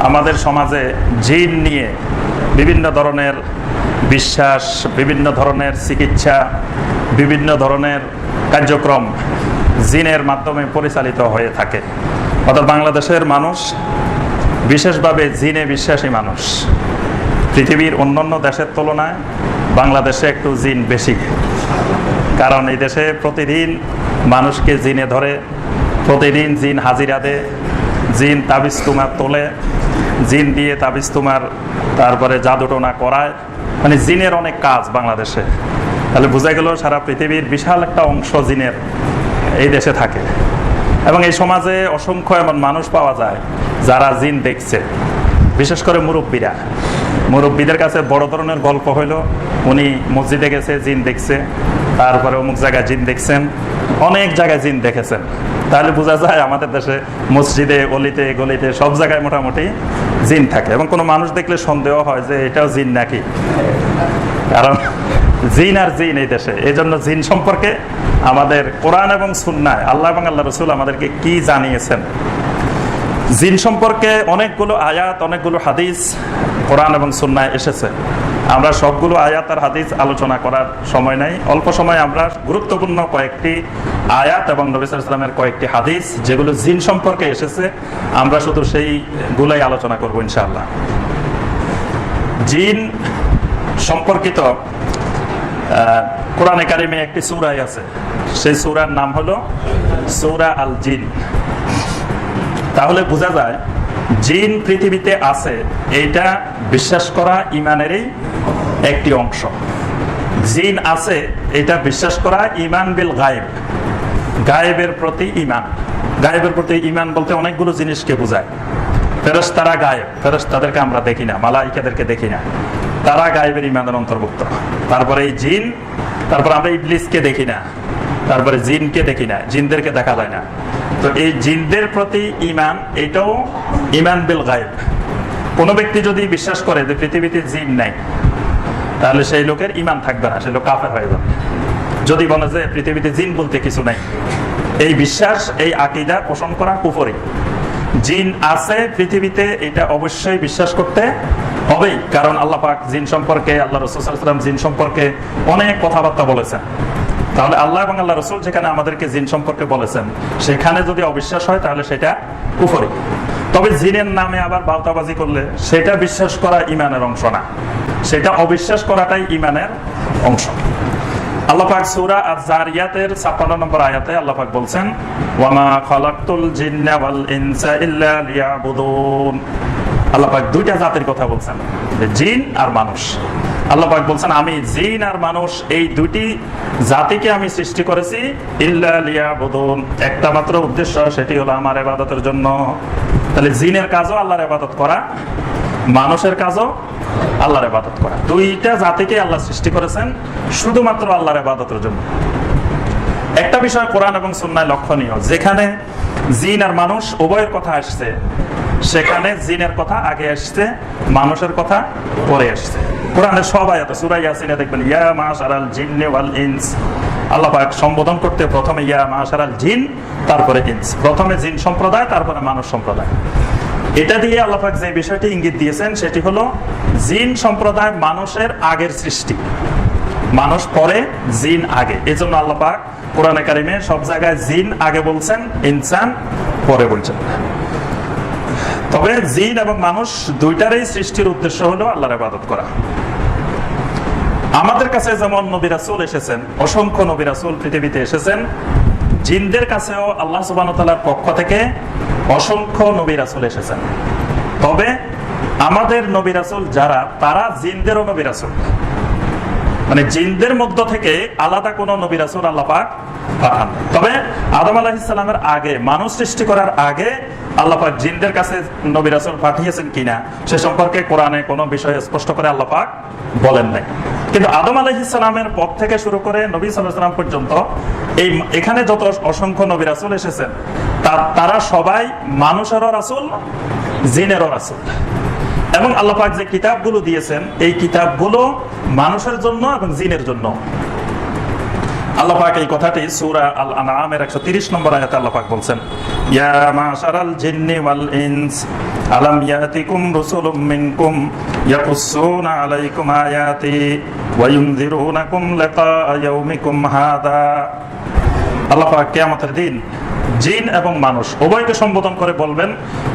আমাদের সমাজে জিন নিয়ে বিভিন্ন ধরনের বিশ্বাস, বিভিন্ন ধরনের চিকিৎসা, বিভিন্ন ধরনের কার্যক্রম জিনের মাধ্যমে পরিচালিত হয়ে থাকে। অর্থাৎ বাংলাদেশের মানুষ বিশেষভাবে জিনে বিশ্বাসী মানুষ। পৃথিবীর অন্যান্য দেশের তুলনায় বাংলাদেশে একটু জিন বেশি। কারণ এই দেশে প্রতিদিন মানুষকে জিনে ধরে, প্রতিদিন জিন হাজিরা দেয়, জিন তাবিজ তোলে জিন দিয়ে তাবিজ তোমার, তারপরে জাদুটোনা করায়। মানে জিনের অনেক কাজ বাংলাদেশে। তাহলে বোঝা গেল সারা পৃথিবীর বিশাল একটা অংশ জিনের এই দেশে থাকে। এবং এই সমাজে অসংখ্য এমন মানুষ পাওয়া যায় যারা জিন দেখছে। বিশেষ করে মুরব্বীরা। মুরব্বীদের কাছে বড় ধরনের গল্প হইল, উনি মসজিদে গেছে, জিন দেখছে, তারপরে অমুক জায়গায় জিন দেখছেন, অনেক জায়গায় জিন দেখেছেন। তাহলে বোঝা যায় আমাদের দেশে মসজিদে, গলিতে গলিতে সব জায়গায় মোটামুটি জিন থাকে এবং কোনো মানুষ দেখলে সন্দেহ হয় যে এটাও জিন নাকি। কারণ জিন আর জিন এই দেশে। এই জন্য জিন সম্পর্কে আমাদের কোরআন এবং সুন্নায় আল্লাহ এবং আল্লাহ রসুল আমাদেরকে কি জানিয়েছেন? জিন সম্পর্কে অনেকগুলো আয়াত, অনেকগুলো হাদিস কোরআন এবং সুন্নায় এসেছে। আমরা সবগুলো আয়াত আর হাদিস আলোচনা করার সময় নাই। অল্প সময় আমরা গুরুত্বপূর্ণ কয়েকটি আয়াত এবং নবিসার ইসলামের কয়েকটি হাদিস, যেগুলো জিন সম্পর্কে এসেছে, আমরা শুধু সেইগুলোই আলোচনা করব ইনশাআল্লাহ। জিন সম্পর্কিত কোরআনে কারিমে একটি সুরাই আছে। সেই সুরার নাম হলো সূরা আল জিন। তাহলে বোঝা যায় জিন পৃথিবীতে আছে, এইটা বিশ্বাস করা ইমানেরই একটি অংশ। জিন আছে, এটা বিশ্বাস করা ইমান বিল গায়েব। গায়েবের প্রতি ইমান। গায়েবের প্রতি ইমান বলতে অনেকগুলো জিনিসকে বোঝায়। ফেরস তারা গায়েব ফেরস তাদেরকে আমরা দেখি না, মালাইকাদেরকে দেখি না। তারা গায়েবের ইমানের অন্তর্ভুক্ত। তারপরে এই জিন, তারপর আমরা ইবলিসকে দেখি না। তারপরে জিনকে দেখি না, জিনদেরকে দেখা যায় না। তো এই জিনদের প্রতি ইমান এটাও ইমান বিল গায়েব। কোনো ব্যক্তি যদি বিশ্বাস করে যে পৃথিবীতে জিন নাই, তাহলে সেই লোকের ইমান থাকবে না সেই লোক কাফের হয়ে যাবে। যদি বলে যে পৃথিবীতে জিন বলতে কিছু নাই, এই বিশ্বাস, এই আকিদা পোষণ করা কুফরি। জিন আছে পৃথিবীতে, এটা অবশ্যই বিশ্বাস করতে হবেই। কারণ আল্লাহ পাক জিন সম্পর্কে, আল্লাহ রসুলাম জিন সম্পর্কে অনেক কথাবার্তা বলেছেন। তাহলে আল্লাহ এবং আল্লাহ রসুল যেখানে আমাদেরকে জিন সম্পর্কে বলেছেন, সেখানে যদি অবিশ্বাস হয় তাহলে সেটা কুফরি। তবে জিনের নামে আবার বাউতাবাজি করলে সেটা বিশ্বাস করা ইমানের অংশ না। সেটা অবিশ্বাস করাটাই ইমানের অংশ। আল্লাহ পাক সূরা আজ-জারিয়াতের 56 নম্বর আয়াতে আল্লাপাক বলছেন, ওয়ামা খালাকতুল জিন্না ওয়াল ইনসা ইল্লা লিয়াবুদুন। আল্লাপাক দুইটা জাতের কথা বলছেন জিন আর মানুষ। আল্লাহ পাক বলছেন, আমি জিন আর মানুষ, এই দুটি জাতিকে আমি সৃষ্টি করেছি, ইল্লা লিয়াবুদুন। একটা মাত্র উদ্দেশ্য, সেটি হলো আমার ইবাদতের জন্য। তাহলে জিনের কাজও আল্লাহর ইবাদত করা, মানুষের কাজও আল্লাহর ইবাদত করা। দুইটা জাতিকে আল্লাহ সৃষ্টি করেছেন, শুধুমাত্র আল্লাহর ইবাদতের জন্য। একটা বিষয় কোরআন এবং সুন্নায় লক্ষণীয়, যেখানে জিন আর মানুষ উভয়ের কথা আসছে। সেখানে জিনের কথা আগে আসছে, মানুষের কথা পরে আসছে। কোরআনের সব আয়াত সূরা ইয়াসিনে দেখবেন, ইয়া মাশারাল জিন্নি ওয়াল ইনস। আল্লাহ পাক সম্বোধন করতে প্রথমে ইয়া মাশারাল জিন, তারপরে ইনস। প্রথমে জিন সম্প্রদায়, তারপরে মানুষ সম্প্রদায়। এটা দিয়ে আল্লাপাক যে বিষয়টি ইঙ্গিত দিয়েছেন, সেটি হলো জিন সম্প্রদায় মানুষের আগের সৃষ্টি। মানুষ পরে, জিন আগে। এই জন্য আল্লাপাক কোরআনে কারিমে সব জায়গায় জিন আগে বলছেন, ইনসান পরে বলছেন। তবে জিন এবং মানুষ দুইটারই সৃষ্টির উদ্দেশ্য হলো আল্লাহর ইবাদত করা। আমাদের কাছে যেমন নবী রাসূল এসেছেন, অসংখ্য নবী রাসূল পৃথিবীতে এসেছেন, জিনদের কাছেও আল্লাহ তাআলার পক্ষ থেকে অসংখ্য নবী রাসূল এসেছেন। তবে আমাদের নবী রাসূল যারা, তারা জিনদেরও নবী রাসূল। মানে জিনদের মধ্য থেকে আলাদা কোনো নবী রাসূল আল্লাহ পাক পাঠান তবে আদম আলাইহিস সালামের আগে, মানুষ সৃষ্টি করার আগে আল্লাহ পাক জিনদের কাছে নবী রাসূল পাঠিয়েছেন কিনা সে সম্পর্কে কোরআনে কোনো বিষয় স্পষ্ট করে আল্লাহ পাক বলেন নাই। কিন্তু আদম আলাইহিস সালামের পর থেকে শুরু করে নবী সাল্লাম পর্যন্ত এই এখানে যত অসংখ্য নবী রাসূল এসেছেন তারা সবাই মানুষেরও রাসূল, জিনেরও রাসূল। এবং আল্লাহ পাক যে কিতাবগুলো দিয়েছেন, এই কিতাবগুলো মানুষের জন্য এবং জিনের জন্য আল্লাহ এই কথাটি সূরা আল আনআমের 130 নম্বর আয়াতে আল্লাহ বলছেন, ইয়া মাশারাল জিন্নি ওয়াল ইনস, আলাম ইয়াতিকুম রাসূলুম মিনকুম ইয়াকুসসুনা আলাইকুম আয়াতি ওয়া ইউনযিরুনাকুম লিকা ইয়াউমিকুম হাদা। আল্লাহ কিয়ামতের দিন জিন এবং মানুষ উভয়কে সম্বোধন করে বলবেন,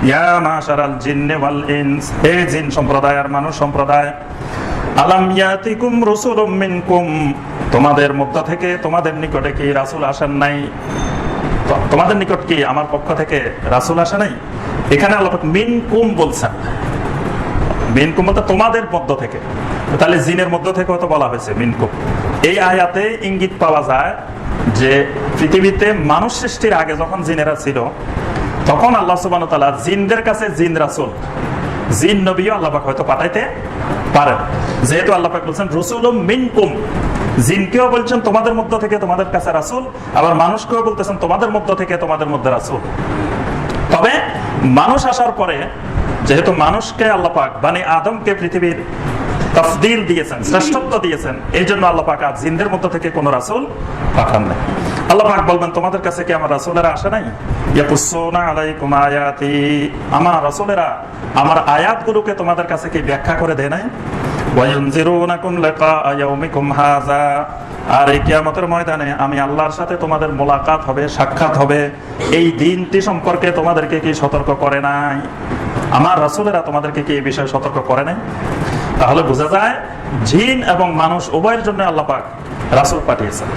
ইয়া মাশারাল জিন্নি ওয়াল ইনস হে জিন সম্প্রদায় আর মানুষ সম্প্রদায়, আলাম ইয়াতিকুম রাসূলুম মিনকুম তোমাদের মধ্য থেকে তোমাদের নিকটে কি রাসূল আসেন নাই? তোমাদের নিকট কি আমার পক্ষ থেকে রাসূল আসে নাই? এখানে আল্লাহ পাক মিনকুম বলছেন। মিনকুম বলতে তোমাদের মধ্য থেকে। তাহলে জিনের মধ্য থেকে তো বলা হয়েছে মিনকুম। এই আয়াতে ইঙ্গিত পাওয়া যায় যে পৃথিবীতে মানুষ সৃষ্টির আগে যখন জিনেরা ছিল, তখন আল্লাহ সুবান তাআলা জিনদের কাছে জিন রাসূল। জিন নবীও আল্লাহ পাক হয়তো পাঠাইতে পারেন। যেহেতু আল্লাহ বলছেন, রসুলুম মিনকুম। জিনকেও বলছেন, তোমাদের মধ্য থেকে তোমাদের কাছে রাসূল। আবার মানুষকেও বলতেছেন, তোমাদের মধ্য থেকে তোমাদের মধ্যে রাসূল। তবে মানুষ আসার পরে যেহেতু মানুষকে আল্লাহ পাক বানি আদমকে পৃথিবীর তফদিল দিয়েছেন, শ্রেষ্ঠত্ব দিয়েছেন, এই জন্য আল্লাহ পাক আজ মধ্য থেকে কোন রাসূল পাঠান নাই। আল্লাহ বলবেন, তোমাদের কাছে কি আমার রাসূলেরা আসে নাই? আমার রাসূলেরা আমার আয়াতগুলোকে তোমাদের কাছে কি ব্যাখ্যা করে দেয় নাই? আর এই কিয়ামতের ময়দানে আমি আল্লাহর সাথে তোমাদের মোলাকাত হবে, সাক্ষাৎ হবে। এই দিনটি সম্পর্কে তোমাদেরকে কি সতর্ক করে নাই? আমার রাসূলেরা তোমাদেরকে কি এই বিষয়ে সতর্ক করে নাই? তাহলে বোঝা যায়, জিন এবং মানুষ উভয়ের জন্য আল্লাহ পাক রাসূল পাঠিয়েছেন।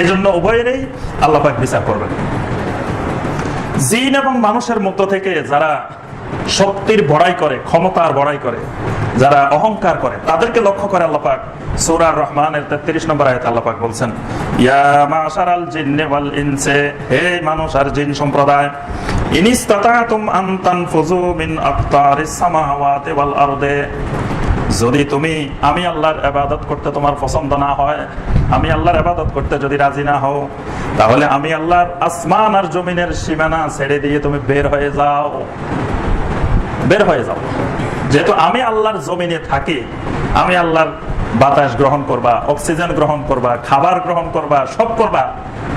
এই জন্য উভয়েরই আল্লাহ পাক বিচার করবেন। জিন এবং মানুষের মধ্য থেকে যারা শক্তির বড়াই করে, ক্ষমতার বড়াই করে, যারা অহংকার করে, তাদেরকে লক্ষ্য করে আল্লাপাক সূরা রহমানের 33 নম্বর আয়াতে আল্লাপাক বলছেন হে মানুষ আর জিন সম্প্রদায় যদি তুমি, আমি আল্লাহর ইবাদত করতে তোমার পছন্দ না হয়, আমি আল্লাহর ইবাদত করতে যদি রাজি না হও, তাহলে আমি আল্লাহর আসমান আর জমিনের সীমানা ছেড়ে দিয়ে তুমি বের হয়ে যাও। বের হয়ে যাও। যেহেতু আমি আল্লাহর জমিনে থাকি, আমি আল্লাহর বাতাস গ্রহণ করবা, অক্সিজেন গ্রহণ করবা, খাবার গ্রহণ করবা, সব করবা,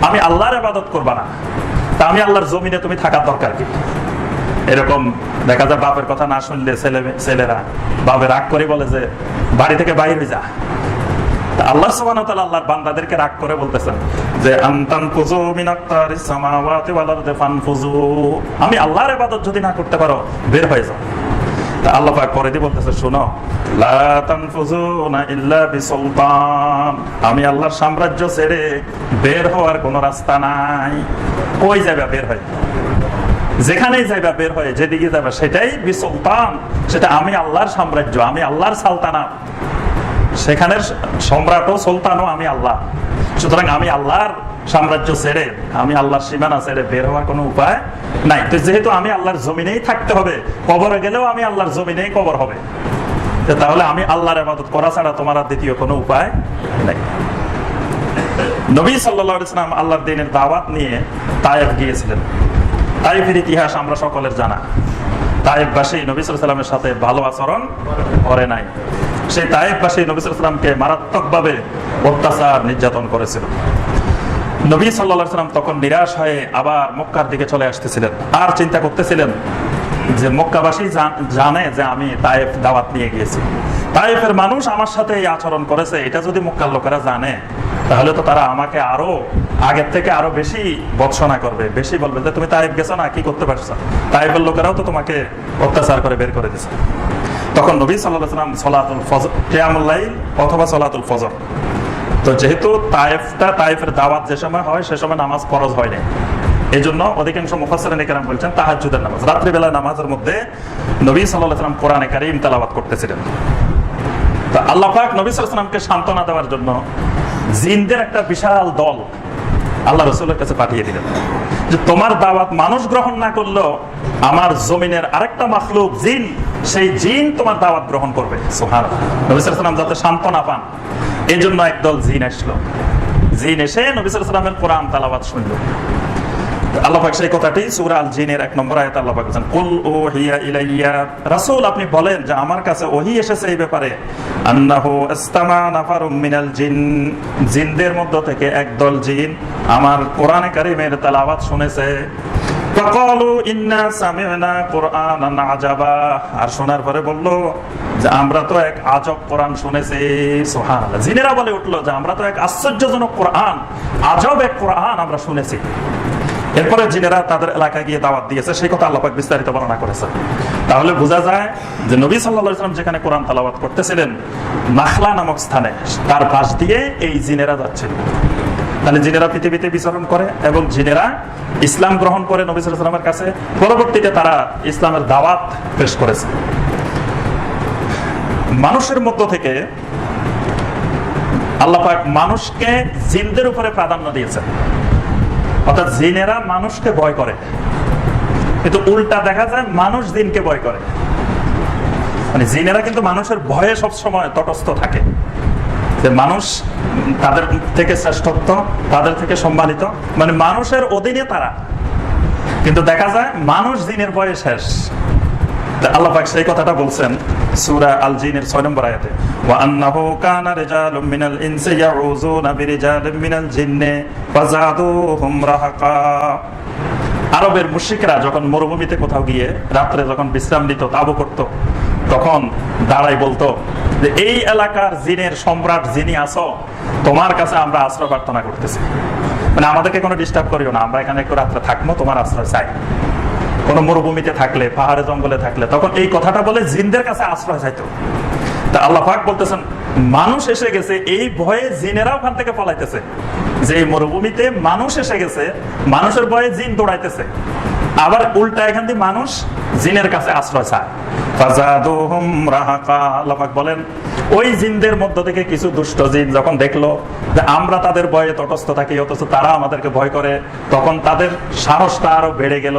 আমি আল্লাহর আবাদত করবা না। তা আমি আল্লাহর জমিনে তুমি থাকার দরকার কি? এরকম দেখা যায় বাপের কথা না শুনলে ছেলে ছেলেরা বাপে রাগ করে বলে যে, বাড়ি থেকে বাইরে যা। আল্লাহ সুবহানাহু তাআলা আল্লাহর বান্দাদেরকে রাগ করে বলতেছেন যে, আনতান ফুজু সামাওয়াতি ওয়াল আরদি আমি আল্লাহর ইবাদত যদি না করতে পারো, বের হয়ে যাও। তা আল্লাহ পাক পরে দিয়ে বলতেছে, শোনো, লা ইল্লা বিসুলতান। আমি আল্লাহর সাম্রাজ্য ছেড়ে বের হওয়ার কোনো রাস্তা নাই। কই যাবে বের হয়? যেখানেই যাইবা বের হয়ে, যেদিকে যাবে সেটাই বিসুলতান। সেটা আমি আল্লাহর সাম্রাজ্য, আমি আল্লাহর সালতানাত। সেখানের সম্রাটও সুলতানও আমি আল্লাহ। সুতরাং আমি আল্লাহর সাম্রাজ্য ছেড়ে, আমি আল্লাহর সীমানা ছেড়ে বের হওয়ার কোনো উপায় নাই। তো যেহেতু আমি আল্লাহর জমিনেই থাকতে হবে, কবরে গেলেও আমি আল্লাহর জমিনেই কবর হবে। তাহলে আমি আল্লাহর ইবাদত করা ছাড়া তোমার দ্বিতীয় কোনো উপায় নাই। নবী সাল্লাম আল্লাহর দিনের দাওয়াত নিয়ে তায়েফ গিয়েছিলেন। তাইফের ইতিহাস আমরা সকলের জানা। তাইফবাসী নবী সাল্লামের সাথে ভালো আচরণ করে নাই। সেই তাইফবাসী নবী সাল্লামকে মারাত্মকভাবে অত্যাচার, নির্যাতন করেছিল। নবী সাল্লাহ সাল্লাম তখন নিরাশ হয়ে আবার মক্কার দিকে চলে আসতেছিলেন। আর চিন্তা করতেছিলেন যে মক্কাবাসী জানে যে আমি তাইফ দাওয়াত নিয়ে গিয়েছি। তাইফের মানুষ আমার সাথে এই আচরণ করেছে, এটা যদি মক্কার লোকেরা জানে, তাহলে তো তারা আমাকে আরও আগের থেকে আরও বেশি বৎসনা করবে, বেশি বলবে যে, তুমি তাইফ গেছো না, কি করতে পারছ? তাইফের লোকেরাও তো তোমাকে অত্যাচার করে বের করে দিছে তখন নবী সাল্লাহ সাল্লাম সলাতুল ফজর অথবা সলাতুল ফজর। তো যেহেতু তাইফটা তাইফের দাওয়াত যে সময় হয়, সে সময় নামাজ ফরজ হয় নাই। এই জন্য অধিকাংশ মুফাসসিরিন কেরাম বলছেন তাহাজ্জুদের নামাজ। রাত্রিবেলা নামাজের মধ্যে নবী আলাইহি সাল্লাম কোরআনে কারীম তেলাওয়াত করতেছিলেন। তা আল্লাহ পাক নবী সাল্লামকে সান্ত্বনা দেওয়ার জন্য জিনদের একটা বিশাল দল আল্লাহ রসুলের কাছে পাঠিয়ে দিলেন। যে তোমার দাওয়াত মানুষ গ্রহণ না করলেও আমার জমিনের আরেকটা মাখলুক জিন সেই জিন তোমার দাওয়াত গ্রহণ করবে। সোহান যাতে সান্ত্বনা পান এই জন্য একদল জিন আসলো। জিন এসে নবী সাল্লামের কোরআন তালাবাত শুনলো। আল্লাহ পাক সেই কথাটি সূরা আল জিনের এক নম্বর আয়াতে বলেছেন, কুল উহিয়া ইলাইয়া। রাসূল, আপনি বলেন যে, আমার কাছে ওহী এসেছে এই ব্যাপারে। মিনাল জিন। জিনদের মধ্য থেকে একদল জিন আমার কোরআনে কারীমের তেলাওয়াত শুনেছে। আর শোনার পরে বলল যে, আমরা তো এক আজব কোরআন শুনেছি। সোহান জিনেরা বলে উঠল যে, আমরা তো এক আশ্চর্যজনক কোরআন, আজব এক কোরআন আমরা শুনেছি। এরপরে জিনেরা তাদের এলাকায় গিয়ে দাওয়াত দিয়েছে। সেই কথা আল্লাপাক বিস্তারিত বর্ণনা করেছে তাহলে বোঝা যায় যে, নবী সাল্লাম যেখানে কোরআন তালাবাত করতেছিলেন, নাখলা নামক স্থানে, তার পাশ দিয়ে এই জিনেরা যাচ্ছিল তাহলে জিনেরা পৃথিবীতে বিচরণ করে এবং জিনেরা ইসলাম গ্রহণ করে নবী সাল্লামের কাছে, পরবর্তীতে তারা ইসলামের দাওয়াত পেশ করেছে। মানুষের মধ্য থেকে আল্লাপাক মানুষকে জিনদের উপরে প্রাধান্য দিয়েছেন। অর্থাৎ জিনেরা মানুষকে ভয় করে। কিন্তু উল্টা দেখা যায় মানুষ জিনকে ভয় করে। মানে জিনেরা কিন্তু মানুষের ভয়ে সবসময় তটস্থ থাকে। যে মানুষ তাদের থেকে শ্রেষ্ঠত্ব, তাদের থেকে সম্মানিত মানে মানুষের অধীনে তারা। কিন্তু দেখা যায় মানুষ দিনের ভয়ে শেষ। সেই কথাটা বলছেন আল জিনের 6 নম্বর আয়াতে। ওয়া আন্নাহু কানা রিজালুম মিনাল ইনসি ইয়াউযুনা বিরিজালিম মিনাল জিন্নি ফাযাদুহুম রাহাকা। আরবের যখন মরুভূমিতে কোথাও গিয়ে রাত্রে যখন বিশ্রাম নিত, তাবু করত, তখন দাঁড়াই বলতো যে এই এলাকার জিনের সম্রাট যিনি আছো, তোমার কাছে আমরা আশ্রয় প্রার্থনা করতেছি। মানে আমাদেরকে কোনো ডিস্টার্ব করিও না, আমরা এখানে একটু রাত্রে থাকব, তোমার আশ্রয় চাই। কোনো মরুভূমিতে থাকলে, পাহাড়ে, জঙ্গলে থাকলে, তখন এই কথাটা বলে জিনদের কাছে আশ্রয় চাইতো। তা আল্লাহ পাক বলতেছেন, মানুষ এসে গেছে, এই ভয়ে জিনেরা ওখান থেকে পলাইতেছে। যে মরুভূমিতে মানুষ এসে গেছে, মানুষের ভয়ে জিন দৌড়াইতেছে। আবার উল্টা এখান দিয়ে মানুষ জিনের কাছে আশ্রয় চায়। বলেন, ওই জিনদের মধ্য থেকে কিছু দুষ্ট জিন যখন দেখল যে আমরা তাদের ভয়ে তটস্থ থাকি, অথচ তারা আমাদেরকে ভয় করে, তখন তাদের সাহসটা আরও বেড়ে গেল।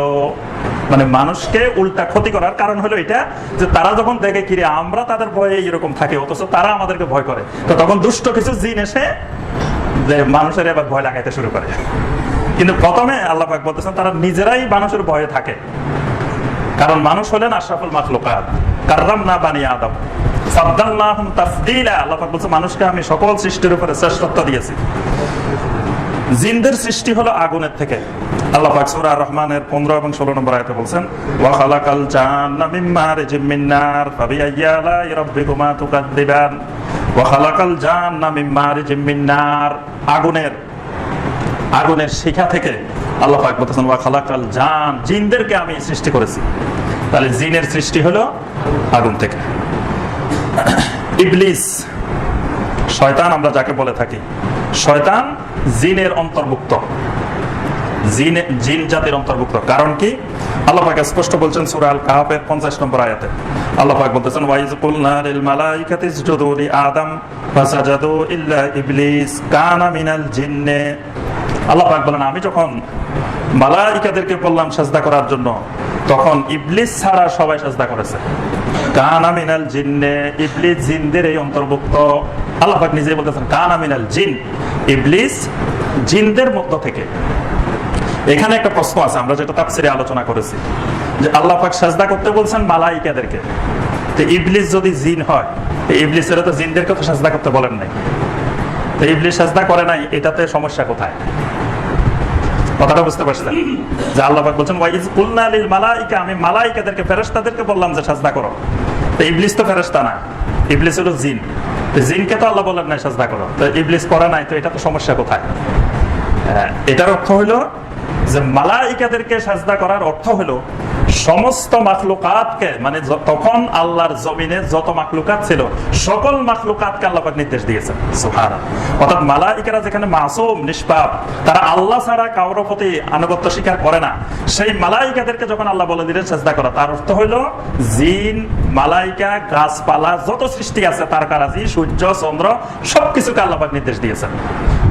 মানে মানুষকে উল্টা ক্ষতি করার কারণ হলো এটা, যে তারা যখন দেখে, কিরে, আমরা তাদের ভয়ে এরকম থাকে, অথচ তারা আমাদেরকে ভয় করে। তো তখন দুষ্ট কিছু জিন এসে যে মানুষের এবার ভয় লাগাইতে শুরু করে। কিন্তু প্রথমে আল্লাহ বলতেছেন, তারা নিজেরাই মানুষের ভয়ে থাকে। কারণ মানুষ হলেন আশরাফুল মাখলুকাত। কাররাম না বানিয়ে আদম। সাদ্দাল্লাহুম তাফদীলা। আল্লাহ পাক বলছে, মানুষকে আমি সকল সৃষ্টির উপরে শ্রেষ্ঠত্ব দিয়েছি। জিনদের সৃষ্টি হলো আগুনের থেকে। আল্লাহ পাক রহমানের 15 এবং 16 নম্বর আয়াতে বলছেন, ওয়া খালাকাল মিন মিন নার রাব্বিকুমা তুকাদ্দিবান। ওয়া খালাকাল মিন মিন নার। আগুনের আগুনের শিখা থেকে আল্লাহ পাক বলতেছেন, ওয়া খালাকাল জান, জিনদেরকে আমি সৃষ্টি করেছি। তাহলে জিনের সৃষ্টি হলো আগুন থেকে। ইবলিস, শয়তান আমরা যাকে বলে থাকি, শয়তান জিনের অন্তর্ভুক্ত। জিন জাতির অন্তর্ভুক্ত। কারণ কি? আল্লাহ পাক স্পষ্ট বলছেন আল কাহাফের 50 নম্বর আয়াতে। আল্লাহ পাক বলতেছেন, ওয়াইজ কুলনা লিল মালাইকাতি ইসজুদু লি আদম ফাসাজাদু ইল্লা ইবলিস কানা মিনাল জিন্নে। আল্লাহ পাক বলেন, আমি যখন মালাইকাদেরকে বললাম সাজদা করার জন্য তখন ইবলিস ছাড়া সবাই সাজদা করেছে। কানা মিনাল জিন্নে, ইবলিস জিনদের এই অন্তর্ভুক্ত। আল্লাহ পাক নিজেই বলতেছেন, কানা মিনাল জিন, ইবলিস জিনদের মধ্য থেকে। এখানে একটা প্রশ্ন আছে, আমরা যেটা তাফসিরে আলোচনা করেছি। যে আল্লাহ পাক সাজদা করতে বলছেন মালাইকাদেরকে। তো ইবলিস যদি জিন হয় ইবলিসের তো জিনদেরকে তো সাজদা করতে বলেন নাই। তো ইবলিস সাজদা করে নাই, এটাতে সমস্যা কোথায়? কথাটা বুঝতে পারছেন যে আল্লাহ বলছেন ওয়াইজ লিল মালাইকা আমি মালাইকাদেরকে ফেরেশতাদেরকে বললাম যে সাজদা করো। তো ইবলিস তো ফেরেশতা না ইবলিস হলো জিন। তো জিনকে তো আল্লাহ বলেন নাই সাজদা করো। তো ইবলিস করে নাই তো এটা তো সমস্যা কোথায়? হ্যাঁ, এটার অর্থ হলো যে মালাইকাদেরকে সাজদা করার অর্থ হলো সমস্ত মাখলুকাতকে মানে তখন আল্লাহর জমিনে যত মাখলুকাত ছিল, সকল মাখলুকাতকে আল্লাহ নির্দেশ দিয়েছেন। সুবহানাল্লাহ। অর্থাৎ মালাইকারা যেখানে মাসুম, নিষ্পাপ, তারা আল্লাহ ছাড়া কারোর প্রতি আনুগত্য স্বীকার করে না। সেই মালাইকাদেরকে যখন আল্লাহ বলে দিলেন, সাজদা করা, তার অর্থ হলো জিন, মালাইকা, গাছপালা, যত সৃষ্টি আছে তার কারাজি সূর্য, চন্দ্র, সবকিছুকে আল্লাহ নির্দেশ দিয়েছেন।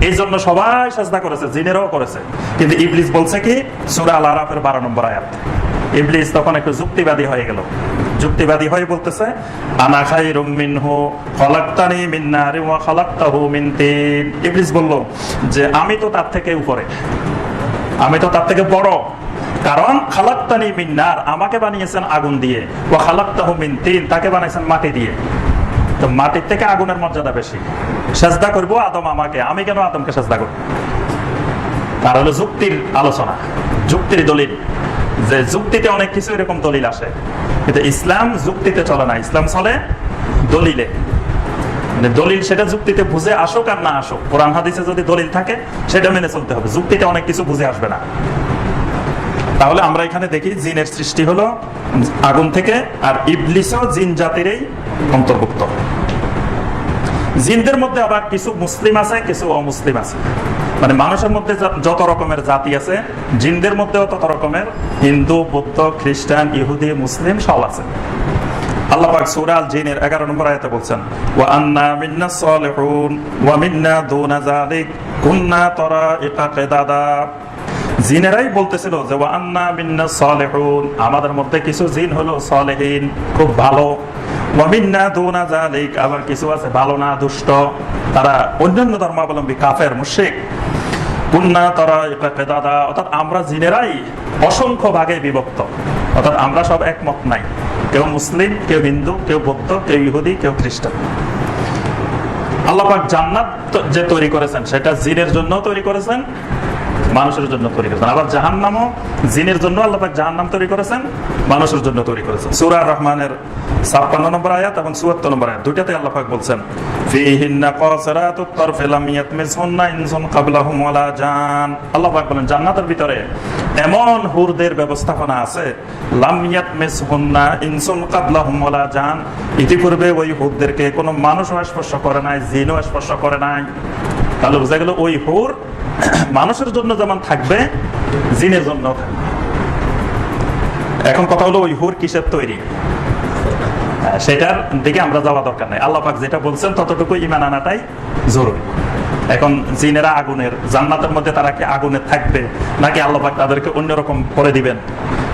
এই জন্য সবাই সাজদা করেছে, জিনেরও করেছে। কিন্তু ইবলিস বলছে কি? সূরা আল আরাফের 12 নম্বর আয়াত। ইবলিস তখন একটু যুক্তিবাদী হয়ে গেল। যুক্তিবাদী হয়ে বলতেছে, আনা খাই খাইরুম মিনহু খলাকতানি মিন নারি ওয়া খলাকতাহু মিন তিন। ইবলিস বলল যে, আমি তো তার থেকে উপরে। আমি তো তার থেকে বড়। কারণ খালাক্তানি মিন্নার আমাকে বানিয়েছেন আগুন দিয়ে। ও খালাক্তাহু মিন তিন, তাকে বানিয়েছেন মাটি দিয়ে। তো মাটির থেকে আগুনের মর্যাদা বেশি। সেজদা করব আদম আমাকে। আমি কেন আদমকে সেজদা করব? তার হলো যুক্তির আলোচনা, যুক্তির দলিল। যে যুক্তিতে অনেক কিছু এরকম দলিল আসে। কিন্তু ইসলাম যুক্তিতে চলে না। ইসলাম চলে দলিলে। মানে দলিল সেটা যুক্তিতে বুঝে আসুক আর না আসুক। কোরআন হাদিসে যদি দলিল থাকে, সেটা মেনে চলতে হবে। যুক্তিতে অনেক কিছু বুঝে আসবে না। তাহলে আমরা এখানে দেখি জিনের সৃষ্টি হলো আগুন থেকে আর ইবলিসও জিন জাতিরই অন্তর্ভুক্ত। জিনদের মধ্যে আবার কিছু মুসলিম আছে, কিছু অমুসলিম আছে। মানে মানুষের মধ্যে যত রকমের জাতি আছে, জিনদের মধ্যেও তত রকমের হিন্দু, বৌদ্ধ, খ্রিস্টান, ইহুদি, মুসলিম সব আছে। আল্লাহ পাক জিনের 11 নম্বর বলছেন আন্না মিন্না মিন্না দুনা জিনেরাই বলতেছিল যে আন্না মিন্না আমাদের মধ্যে কিছু জিন হলো সালেহীন, খুব ভালো। মিন্না দুনা আবার কিছু আছে ভালো না, দুষ্ট। তারা অন্যান্য ধর্মাবলম্বী কাফের মুশেক কুন্না তারা দাদা অর্থাৎ আমরা জিনেরাই অসংখ্য ভাগে বিভক্ত। অর্থাৎ আমরা সব একমত নাই। কেউ মুসলিম, কেউ হিন্দু, কেউ বৌদ্ধ, কেউ ইহুদি, কেউ খ্রিস্টান। আল্লাপাক জান্নাত যে তৈরি করেছেন, সেটা জিনের জন্য তৈরি করেছেন মানুষের জন্য তৈরি করেছেন। আবার জাহান্নামও জিনের জন্য আল্লাপাক জাহান্নাম তৈরি করেছেন, মানুষের জন্য তৈরি করেছেন। সূরা রহমানের ছাপ্পান্ন নম্বর আয়াত এবং চুয়াত্তর নম্বর আয়াত দুইটাতে বলছেন আল্লাহ ইতিপূর্বে ওই হুরদেরকে কোনো মানুষও স্পর্শ করে নাই, জিনও স্পর্শ করে নাই। তাহলে বোঝা গেল ওই হুর মানুষের জন্য যেমন থাকবে, জিনের জন্য এখন কথা হলো ওই হুর কিসের তৈরি? সেটার দিকে আমরা যাওয়া দরকার নাই। আল্লাহ পাক যেটা বলছেন, ততটুকু ইমান আনাটাই জরুরি। এখন জিনেরা আগুনের, জান্নাতের মধ্যে তারা কি আগুনে থাকবে, নাকি আল্লাহ পাক তাদেরকে অন্যরকম করে দিবেন?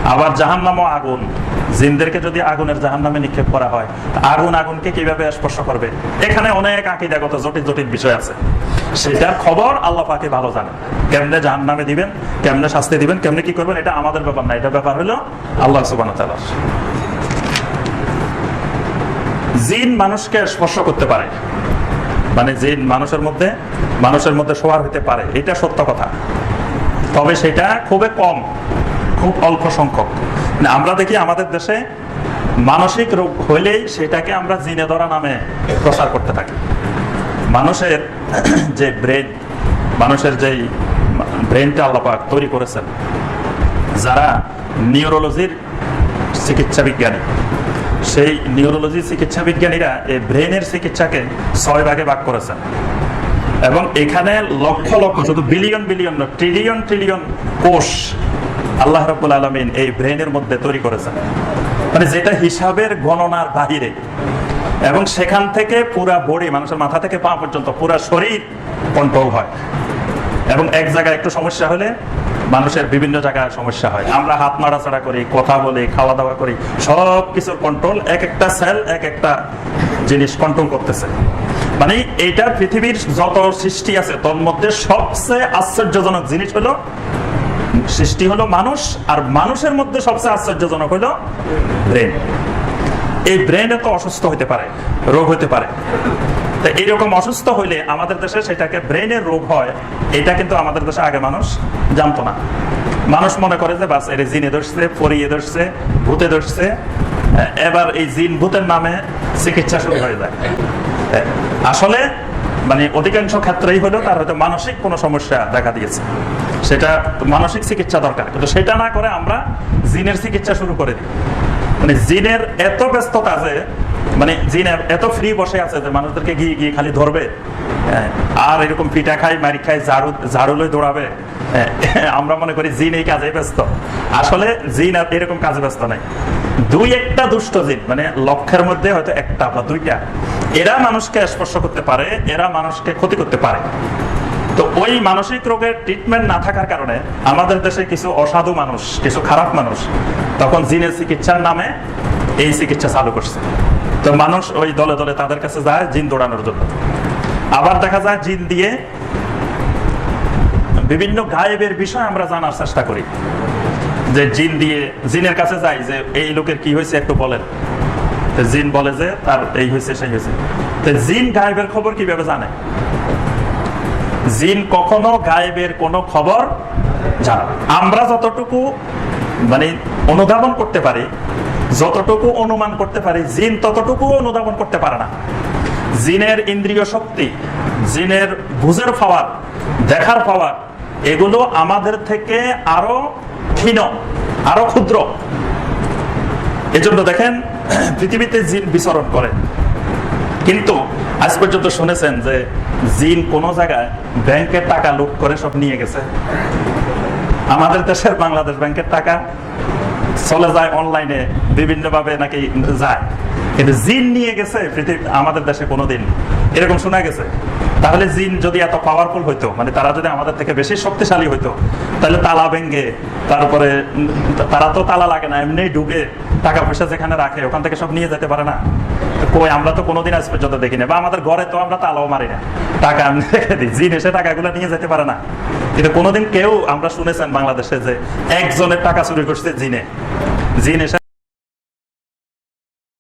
আবার জাহান্নামও আগুন। জিনদেরকে যদি আগুনের জাহান্নামে নিক্ষেপ করা হয় আগুন আগুনকে কীভাবে স্পর্শ করবে? এখানে অনেক আকিদাগত জটিল জটিল বিষয় আছে। সেটার খবর আল্লাহ পাকে ভালো জানেন। কেমনে জাহান্নামে দিবেন, কেমনে শাস্তি দিবেন, কেমনে কি করবেন, এটা আমাদের ব্যাপার না। এটা ব্যাপার হলো আল্লাহ ওয়া জিন মানুষকে স্পর্শ করতে পারে। মানে জিন মানুষের মধ্যে মানুষের মধ্যে সবার হতে পারে। এটা সত্য কথা। তবে সেটা খুবই কম, খুব অল্প সংখ্যক। আমরা দেখি আমাদের দেশে মানসিক রোগ হইলেই সেটাকে আমরা জিনে ধরা নামে প্রচার করতে থাকি। মানুষের যে ব্রেন, মানুষের যেই ব্রেনটা আল্লাপাক তৈরি করেছেন, যারা নিউরোলজির চিকিৎসা বিজ্ঞানী, সেই নিউরোলজি চিকিৎসা বিজ্ঞানীরা এই ব্রেনের চিকিৎসাকে ছয় ভাগে ভাগ করেছেন। এবং এখানে লক্ষ লক্ষ শুধু বিলিয়ন বিলিয়ন ট্রিলিয়ন ট্রিলিয়ন কোষ আল্লাহ রাব্বুল আলমিন এই ব্রেনের মধ্যে তৈরি করেছেন। মানে যেটা হিসাবের গণনার বাহিরে। এবং সেখান থেকে পুরা বডি, মানুষের মাথা থেকে পা পর্যন্ত পুরা শরীর কন্ট্রোল হয়। এবং এক জায়গায় একটু সমস্যা হলে মানুষের বিভিন্ন জায়গায় সমস্যা হয়। আমরা হাত নাড়াচাড়া করি, কথা বলি খাওয়া দাওয়া করি সব কিছুর কন্ট্রোল এক একটা সেল এক একটা জিনিস কন্ট্রোল করতেছে। মানে এইটা পৃথিবীর যত সৃষ্টি আছে তোর মধ্যে সবচেয়ে আশ্চর্যজনক জিনিস হলো সৃষ্টি হলো মানুষ, আর মানুষের মধ্যে সবচেয়ে আশ্চর্যজনক হলো ব্রেন এই ব্রেন এত অসুস্থ হতে পারে, রোগ হতে পারে। এইরকম অসুস্থ হইলে আমাদের দেশে সেটাকে ব্রেনের রোগ হয়, এটা কিন্তু আমাদের দেশে আগে মানুষ জানতো না। মানুষ মনে করে যে বাস এটা জিনে ধরছে, পরিয়ে ধরছে, ভূতে ধরছে এবার এই জিন ভূতের নামে চিকিৎসা শুরু হয়ে যায়। আসলে মানে অধিকাংশ ক্ষেত্রেই হলো তার হয়তো মানসিক কোনো সমস্যা দেখা দিয়েছে। সেটা মানসিক চিকিৎসা দরকার। কিন্তু সেটা না করে আমরা জিনের চিকিৎসা শুরু করে দিই। মানে জিনের এত ব্যস্ততা আছে মানে জিন এত ফ্রি বসে আছে যে মানুষদেরকে গিয়ে গিয়ে খালি ধরবে। হ্যাঁ, আর এরকম পিঠা খাই মারি খাই ঝাড়ু ঝাড়ু লই দৌড়াবে। হ্যাঁ, আমরা মনে করি জিন এই কাজে ব্যস্ত। আসলে জিন এরকম কাজে ব্যস্ত নাই। দুই একটা দুষ্ট জিন মানে লক্ষের মধ্যে হয়তো একটা বা দুইটা। এরা মানুষকে স্পর্শ করতে পারে, এরা মানুষকে ক্ষতি করতে পারে। তো ওই মানসিক রোগের ট্রিটমেন্ট না থাকার কারণে আমাদের দেশে কিছু অসাধু মানুষ, কিছু খারাপ মানুষ তখন জিনের চিকিৎসার নামে এই চিকিৎসা চালু করছে। তো মানুষ ওই দলে দলে তাদের কাছে যায় জিন দৌড়ানোর জন্য। আবার দেখা যায় জিন দিয়ে বিভিন্ন গায়েবের বিষয় আমরা জানার চেষ্টা করি। যে জিন দিয়ে, জিনের কাছে যাই যে এই লোকের কি হয়েছে একটু বলেন। জিন বলে যে তার এই হয়েছে, সেই হয়েছে। তো জিন গায়েবের খবর কীভাবে জানে? জিন কখনো গায়েবের কোনো খবর জানে আমরা যতটুকু মানে অনুধাবন করতে পারি, যতটুকু অনুমান করতে পারি, জিন ততটুকু অনুধাবন করতে পারে না। জিনের ইন্দ্রিয় শক্তি, জিনের বুঝের পাওয়ার, দেখার পাওয়ার, এগুলো আমাদের থেকে আরও ক্ষীণ আরও ক্ষুদ্র। এজন্য দেখেন, পৃথিবীতে জিন বিচরণ করে। কিন্তু আজ পর্যন্ত শুনেছেন যে জিন কোন জায়গায় ব্যাংকের টাকা লুট করে সব নিয়ে গেছে। আমাদের দেশের বাংলাদেশ ব্যাংকের টাকা চলে যায় অনলাইনে বিভিন্ন ভাবে নাকি যায়। কিন্তু জিন নিয়ে গেছে পৃথিবী, আমাদের দেশে কোনোদিন। এরকম শোনা গেছে? তাহলে জিন যদি এত পাওয়ারফুল হইতো মানে তারা যদি আমাদের থেকে বেশি শক্তিশালী হইতো, তাহলে তালা ভেঙ্গে তারপরে তারা তো তালা লাগে না এমনি ঢুকে টাকা পয়সা যেখানে রাখে, ওখান থেকে সব নিয়ে যেতে পারে না। কই, আমরা তো কোনোদিন আজ পর্যন্ত দেখি না বা আমাদের ঘরে তো আমরা তালাও মারি না। টাকা আমি রেখে দিই, জিন এসে টাকাগুলো নিয়ে যেতে পারে না। কিন্তু কোনোদিন কেউ, আমরা শুনেছেন বাংলাদেশে যে একজনের টাকা চুরি করছে জিনে। জিন এসে